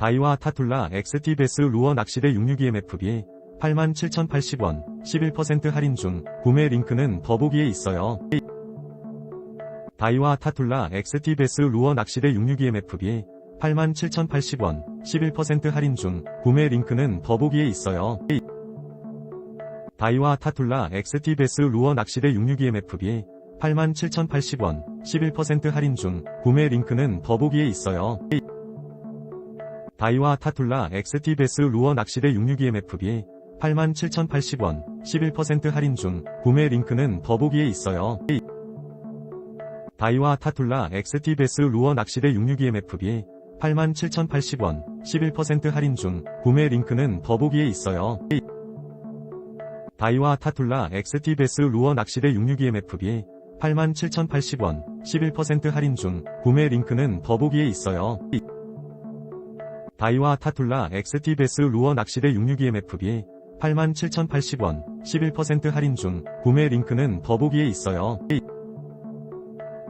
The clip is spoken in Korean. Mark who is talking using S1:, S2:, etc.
S1: 다이와 타툴라 XT 베스 루어 낚시대 662MFB 87,080원 11% 할인 중 구매 링크는 더보기에 있어요. 다이와 타툴라 XT 베스 루어 낚시대 662MFB 87,080원 11% 할인 중 구매 링크는 더보기에 있어요. 다이와 타툴라 XT 베스 루어 낚시대 662MFB 87,080원 11% 할인 중 구매 링크는 더보기에 있어요. 다이와 타툴라 XT 베스 루어 낚시대 662MFB 87,080원 11% 할인 중 구매 링크는 더보기에 있어요. 다이와 타툴라 XT 베스 루어 낚시대 662MFB 87,080원 11% 할인 중 구매 링크는 더보기에 있어요. 다이와 타툴라 XT 베스 루어 낚시대 662MFB 87,080원 11% 할인 중 구매 링크는 더보기에 있어요. 다이와 타툴라 XT 베스 루어 낚시대 662MFB 87,080원 11% 할인 중 구매 링크는 더보기에 있어요.